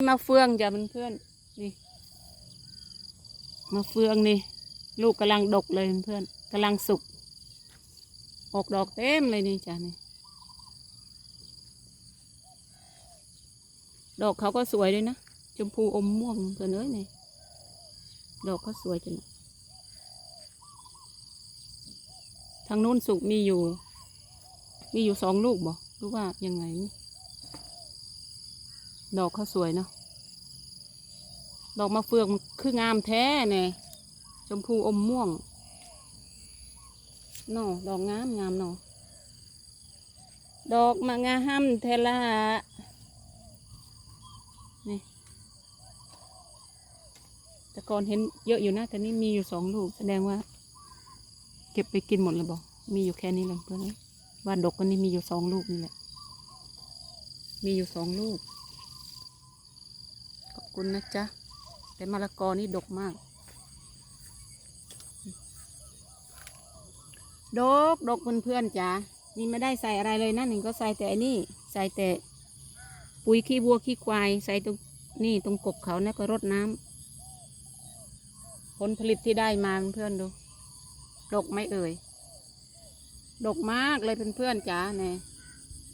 มาเฟืองจ้ะเพื่อนๆนี่มาเฟืองนี่ ลูกกำลังดกเลยเพื่อนกำลังสุกออกดอกเต็มเลยนี่จ้ะนี่ดอกเขาก็สวยด้วยนะชมพูอมม่วงเพื่อนเอ้ยนี่ดอกเขาสวยจังทางนู้นสุกมีอยู่ มีอยู่สองลูกบ่หรือว่ายังไงนี่ ดอกเขาสวยเนาะ ดอกมะเฟืองคืองามแท้เนี่ยชมพูอมม่วงเนาะดอกงามงามเนาะ ดอกมะงาห้มเทละนี่แต่ก่อนเห็นเยอะอยู่นะ แต่นี่มีอยู่สองลูก แสดงว่า เก็บไปกินหมดแล้วบอก มีอยู่แค่นี้เลยเพื่อนเอ้ยว่าดกกันนี่มีอยู่สองลูกนี่แหละ มีอยู่สองลูก คุณนะจ๊ะ แต่มะละกอนี่ดกมาก ดกดกเพื่อนๆจ้ะนี่ไม่ได้ใส่อะไรเลยนะหนึ่งก็ใส่แต่อันนี่ใส่แต่ปุ๋ยขี้วัวขี้ควาย ใส่ตรงนี่ตรงกบเขาเนี่ยก็รดน้ำผลผลิตที่ได้มาเพื่อนดู ดกไหมเอ่ย ดกมากเลยเพื่อนๆจ๋าเนี่ย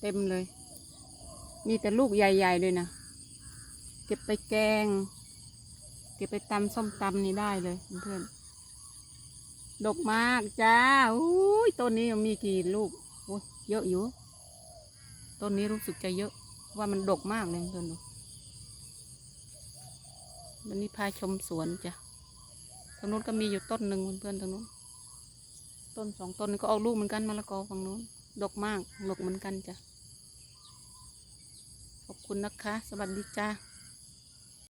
เต็มเลย มีแต่ลูกใหญ่ ๆ เลยนะ เก็บไปแกง เก็บไปตำส้มตำนี่ได้เลยเพื่อนดกมากจ้าอุ้ยต้นนี้มีกี่ลูกโอ้ยเยอะอยู่ ต้นนี้รู้สึกจะเยอะ ว่ามันดกมากเลยเพื่อนดูวันนี้พาชมสวนจ้ะทางนู้นก็มีอยู่ต้นหนึ่งเพื่อนๆทางนู้น ต้นสองต้นก็ออกลูกเหมือนกันมะละกอฝั่งนู้น ดกมาก ดกเหมือนกันจ้ะ ขอบคุณนะคะ สวัสดีจ้า